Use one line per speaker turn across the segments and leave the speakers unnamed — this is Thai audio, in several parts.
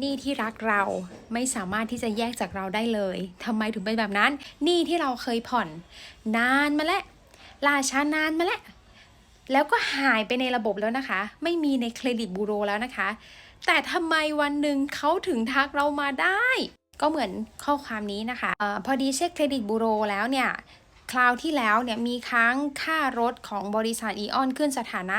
หนี้ที่รักเราไม่สามารถที่จะแยกจากเราได้เลยทำไมถึงเป็นแบบนั้น หนี้ที่เราเคยผ่อน นานมาแล้วล่าช้านานมาแล้วแล้วก็หายไปในระบบแล้วนะคะ ไม่มีในเครดิตบูโรแล้วนะคะ แต่ทำไมวันหนึ่งเขาถึงทักเรามาได้ ก็เหมือนข้อความนี้นะคะออพอดีเช็คเครดิตบูโรแล้วเนี่ย คราวที่แล้วเนี่ยมีค้างค่ารถของบริษัทอีออนขึ้นสถานะ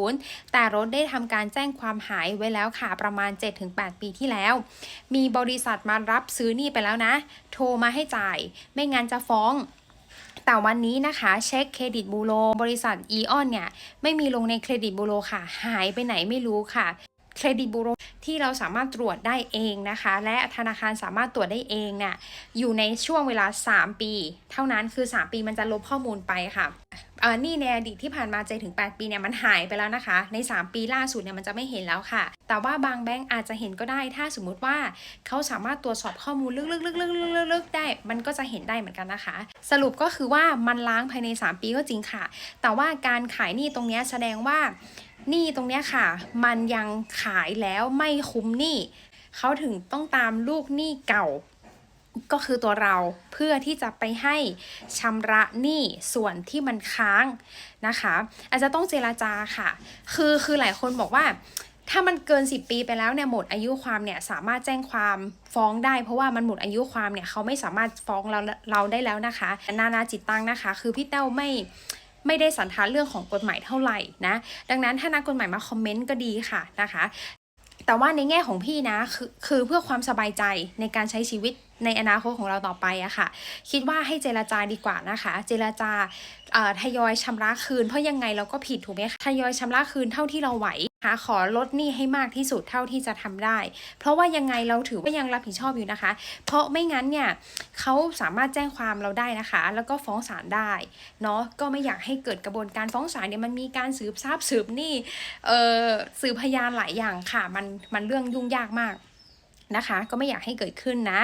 40 แต่รถได้ทำการแจ้งความหายไว้แล้วค่ะประมาณ 7-8 ปีที่แล้ว มีบริษัทมารับซื้อนี่ไปแล้วนะ โทรมาให้จ่าย ไม่งั้นจะฟ้องแต่วันนี้นะคะเช็คเครดิตบูโรบริษัทอีออนเนี่ย ไม่มีลงในเครดิตบูโรค่ะ หายไปไหนไม่รู้ค่ะ เครดิตบูโรที่เราสามารถตรวจได้เองนะคะ และธนาคารสามารถตรวจได้เองเนี่ยอยู่ในช่วงเวลา 3 ปี เท่านั้นคือ 3 ปีมันจะลบข้อมูลไปค่ะนี่ในอดีตที่ผ่านมา7ถึง 8 ปีเนี่ยมันหายไปแล้วนะคะ ใน 3 ปีล่าสุดเนี่ยมันจะไม่เห็นแล้วค่ะ แต่ว่าบางแบงก์อาจจะเห็นก็ได้ถ้าสมมุติว่าเขาสามารถตรวจสอบข้อมูลลึกๆๆๆๆๆได้ มันก็จะเห็นได้เหมือนกันนะคะ สรุปก็คือว่ามันล้างภายใน 3 ปีก็จริงค่ะ แต่ว่าการขายหนี้ตรงเนี้ยแสดงว่า หนี้ตรงเนี้ยค่ะ มันยังขายแล้วไม่คุ้มหนี้เขาถึงต้องตามลูกหนี้เก่า ก็คือตัวเราเพื่อที่จะไปให้ชำระหนี้ส่วนที่มันค้างนะคะ อาจจะต้องเจราจาค่ะ คือคือหลายคนบอกว่าถ้ามันเกิน 10 ปีไปแล้วเนี่ยหมดอายุความเนี่ยสามารถแจ้งความฟ้องได้ เพราะว่ามันหมดอายุความเนี่ยเขาไม่สามารถฟ้องเราเราได้แล้วนะคะ นานาจิตตังนะคะ คือพี่เต้าไม่ ไม่ได้สันทัดเรื่องของกฎหมายเท่าไหร่นะ ดังนั้นถ้านักกฎหมายมาคอมเมนต์ก็ดีค่ะนะคะแต่ว่าในแง่ของพี่นะคือคือเพื่อความสบายใจในการใช้ชีวิต ในอนาคตของเราต่อไปอะค่ะ คิดว่าให้เจรจาดีกว่านะคะ เจรจาเอ่อทยอยชำระคืนเพราะยังไงเราก็ผิดถูกไหมคะทยอยชำระคืนเท่าที่เราไหวหาขอลดหนี้ให้มากที่สุดเท่าที่จะทำได้ เพราะว่ายังไงเราถือว่ายังรับผิดชอบอยู่นะคะ เพราะไม่งั้นเนี่ยเขาสามารถแจ้งความเราได้นะคะ แล้วก็ฟ้องศาลได้เนาะก็ไม่อยากให้เกิดกระบวนการฟ้องศาลเนี่ยมันมีการสืบทราบสืบหนี้เอ่อสืบพยานหลายอย่างค่ะ มันมันเรื่องยุ่งยากมากนะคะ ก็ไม่อยากให้เกิดขึ้นนะ